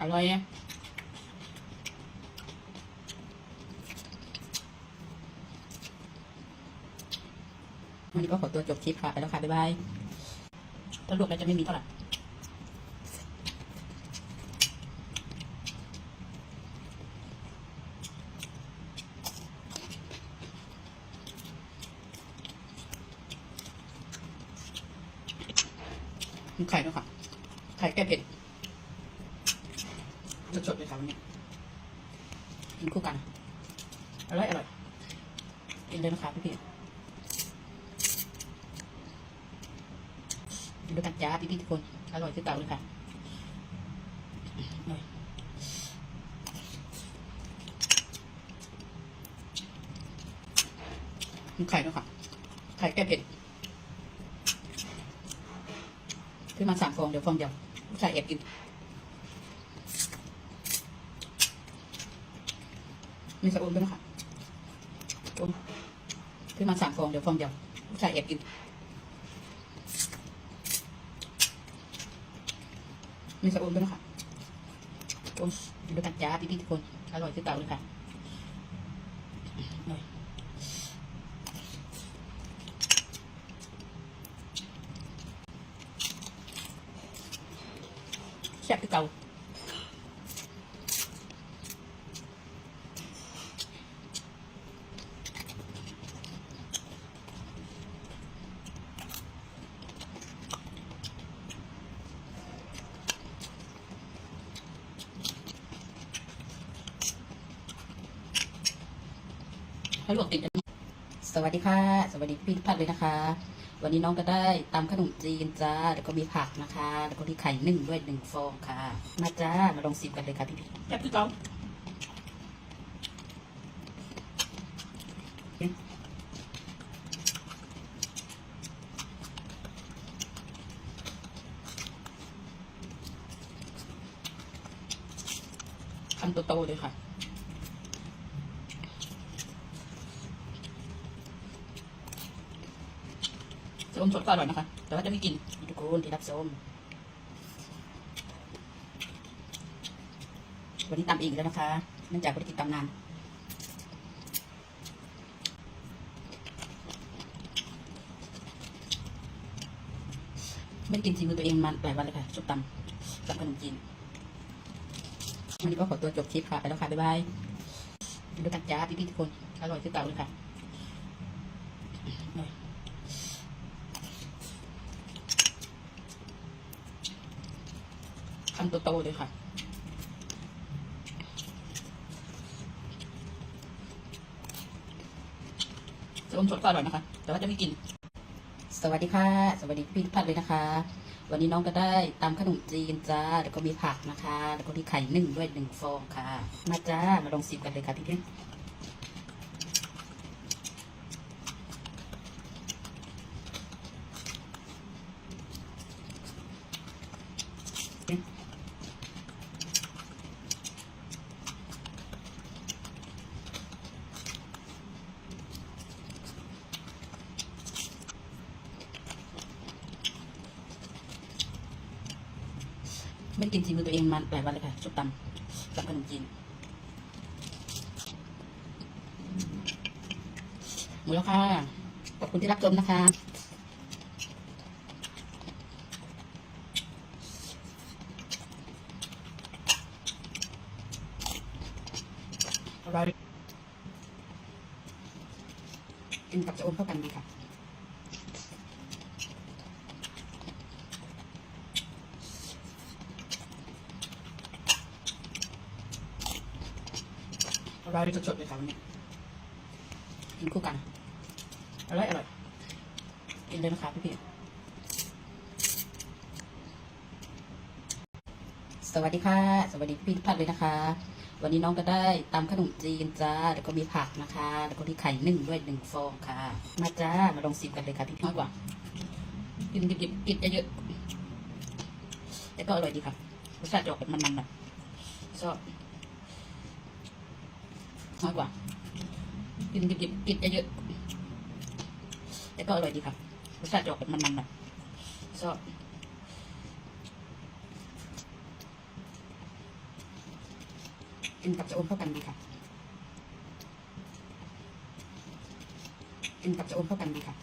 อร่อยอะวันนี้ก็ขอตัวจบคลิปค่ะ ไปแล้วค่ะ บ๊ายบายถ้าลวกแล้วจะไม่มีเท่าไหร่ไข่ด้วยค่ะ ไข่แก้เผ็ดสดๆเลยค่ะวันนี้ กินคู่กัน อร่อยอร่อยกินเลยนะคะพี่พี่กินด้วยกันจ้าพี่พี่ทุกคน อร่อยที่เก่าเลยค่ะมีไข่ด้วยค่ะ ไข่แก้เผ็ดซื้อมาสามฟองเดี๋ยวฟองเดียวลูกชายแอบกิน มีสะอุ่นด้วยนะคะอุ่นซื้อมาสามฟองเดี๋ยวฟองเดียวลูกชายแอบกินมีสะอุ่นด้วยนะคะอุ่นกินด้วยกันจ้าพี่พี่ๆทุกคนอร่อยที่เก่าเลยค่ะแซ่บที่เก่า ให้ลวกติดกันสวัสดีค่ะ สวัสดีพี่ทุกท่านเลยนะคะ วันนี้น้องก็ได้ตำขนมจีนจ้า แล้วก็มีผักนะคะ แล้วก็มีไข่นึ่งด้วยหนึ่งฟองค่ะ มาจ้า มาลองชิมกันเลยค่ะพี่พี่แซ่บคือเก่าคำโตๆเลยค่ะ ส้มสดก็อร่อยนะคะ แต่ว่าจะไม่กินทุกคนที่รับส้มวันนี้ตำเองอีกแล้วนะคะเนื่องจากไม่ได้กินตำนานไม่ได้กินซีมือตัวเองมาหลายวันเลยค่ะส้มตำกับขนมจีนวันนี้ก็ขอตัวจบคลิปค่ะ ไปแล้วค่ะ บ๊ายบายดูกันจ้าพี่ๆทุกคน อร่อยที่เก่าเลยค่ะอร่อยคำโตๆเลยค่ะส้มสดก็อร่อยนะคะ แต่ว่าจะไม่กิน สวัสดีค่ะ สวัสดีพี่ทุกท่านเลยนะคะ วันนี้น้องก็ได้ตำขนมจีนจ้า แล้วก็มีผักนะคะ แล้วก็มีไข่นึ่งด้วยหนึ่งฟองค่ะ มาจ้า มาลองชิมกันเลยค่ะพี่เพี่ไม่ ได้กินซีมือตัวเองมาหลายวันเลยค่ะส้มตำกับขนมจีนหมดแล้วค่ะ ขอบคุณที่รับชมนะคะอร่อยกินกับจะอมเข้ากันดีค่ะ ร่อยสดๆเลยค่ะวันนี้กินคู่กัน อร่อยอร่อยกินเลยนะคะพี่พี่สวัสดีค่ะ สวัสดีพี่ทุกท่านเลยนะคะ วันนี้น้องก็ได้ตำขนมจีนจ้า แล้วก็มีผักนะคะ แล้วก็มีไข่นึ่งด้วยหนึ่งฟองค่ะ มาจ้า มาลองชิมกันเลยค่ะพี่พี่มากกว่า กินดิบๆกินเยอะๆแต่ก็อร่อยดีค่ะรสชาติออกเป็นมันๆหน่อยชอบ น้อยกว่า กินดิบๆกินเยอะๆแต่ก็อร่อยดีค่ะรสชาติจะออกเป็นมันๆหน่อยชอบกินกับจะอมเข้ากันดีค่ะกินกับจะอมเข้ากันดีค่ะ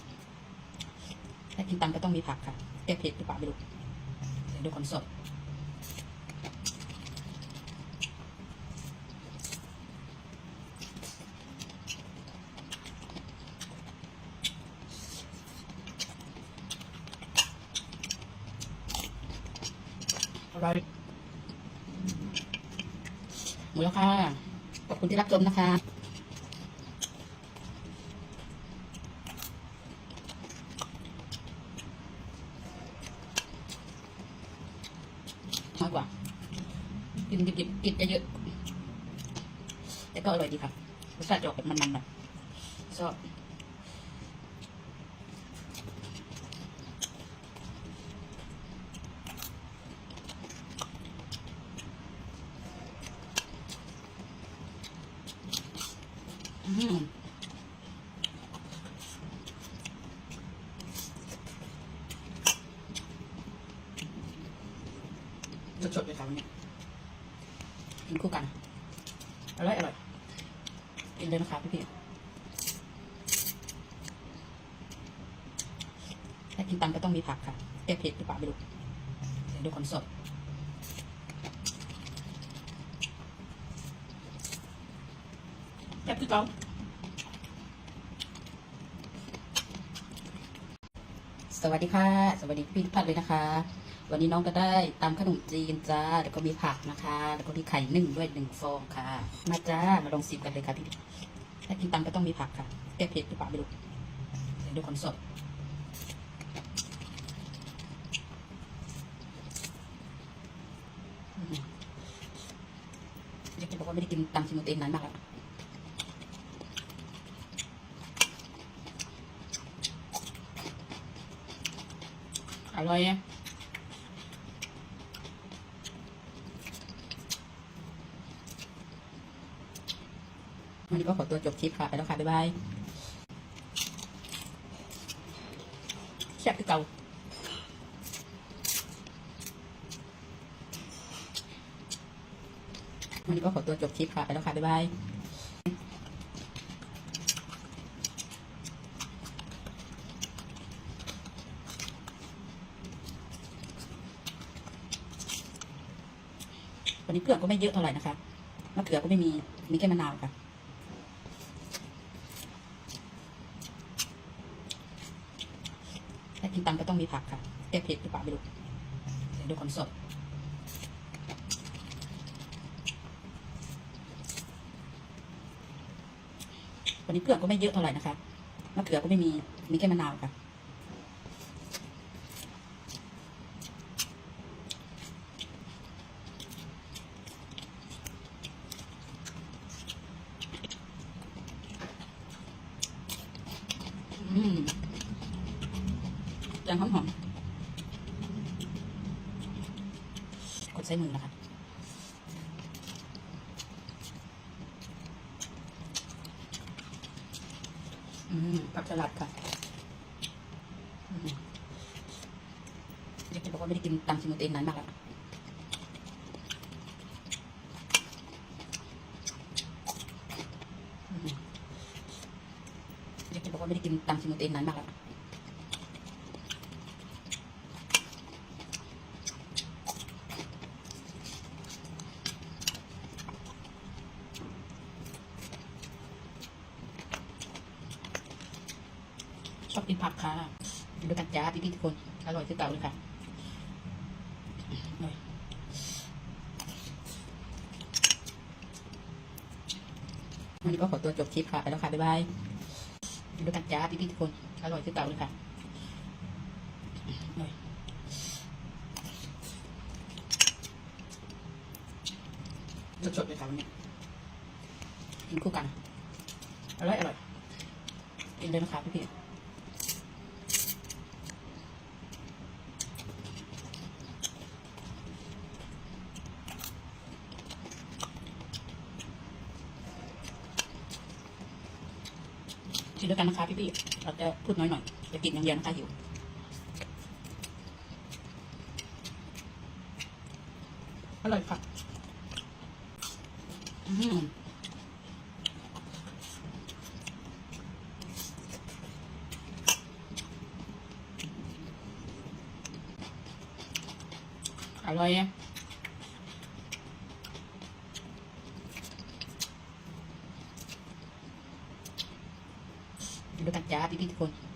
ถ้ากินตามก็ต้องมีผักค่ะแก้เผ็ดหรือเปล่าไม่รู้เดี๋ยวดูคนสด ร่อยหมดแล้วค่ะ ขอบคุณที่รับชมนะคะมากกว่า กินดิบๆกินเยอะๆแต่ก็อร่อยดีค่ะรสชาติจะออกแบบมันๆหน่อยชอบ สดๆเลยค่ะวันนี้กินคู่กัน อร่อย อร่อยกินเลยนะคะพี่พี่ถ้ากินตามก็ต้องมีผักค่ะแก้เผ็ดหรือเปล่าไม่รู้เดี๋ยวดูคนสดแบบที่เรา วัสดีค่ะ สวัสดีพี่ทุกท่านเลยนะคะ วันนี้น้องก็ได้ตำขนมจีนจ้า แล้วก็มีผักนะคะ แล้วก็มีไข่นึ่งด้วยหนึ่งฟองค่ะ มาจ้า มาลองชิมกันเลยค่ะพี่ถ้ากินตำก็ต้องมีผักค่ะแก้เผ็ดหรือเปล่าไม่รู้ดี๋ยวดูคนสดอืมอยากจะบอกว่าไม่ได้กินตำชิมตัวเองนานมากแล้ว อร่อยอะวันนี้ก็ขอตัวจบคลิปค่ะ ไปแล้วค่ะ บ๊ายบายแซ่บคือเก่าวันนี้ก็ขอตัวจบคลิปค่ะ ไปแล้วค่ะ บ๊ายบาย นี้เครื่องก็ไม่เยอะเท่าไหร่นะคะมะเขือก็ไม่มีมีแค่มะนาวค่ะถ้ากินตำก็ต้องมีผักค่ะแก้เผ็ดหรือเปล่าไม่รู้เดี๋ยวดูคนสดวันนี้เครื่องก็ไม่เยอะเท่าไหร่นะคะมะเขือก็ไม่มีมีแค่มะนาวค่ะ อืมยังหอมหอมๆกด ใช้มือนะคะอืมผักสลัดค่ะอืมอยากจะบอกว่าไม่ได้กินตามชิมตัวเองนานมากแล้วอืมากจะบอกว่าไม่ได้กินตามชิมตัวเองนานมากแล้ว ชอบกินผักค่ะดูกันจ้าพี่ๆทุกคน อร่อยที่เก่าเลยค่ะวันนี้ก็ขอตัวจบคลิปค่ะ ไปแล้วค่ะ บ๊ายบายดูกันจ้าพี่ๆทุกคน อร่อยที่เก่าเลยค่ะอร่อยสดๆเลยค่ะวันนี้กินคู่กัน อร่อยอร่อยกินเลยนะคะพี่ ด้วยกันนะคะพี่ๆเราจะพูดน้อยหน่อยจะกินอย่างเดียวนะคะหิวอร่อยค่ะอืมอร่อยอะ จ้าพี่พี่ทุกคน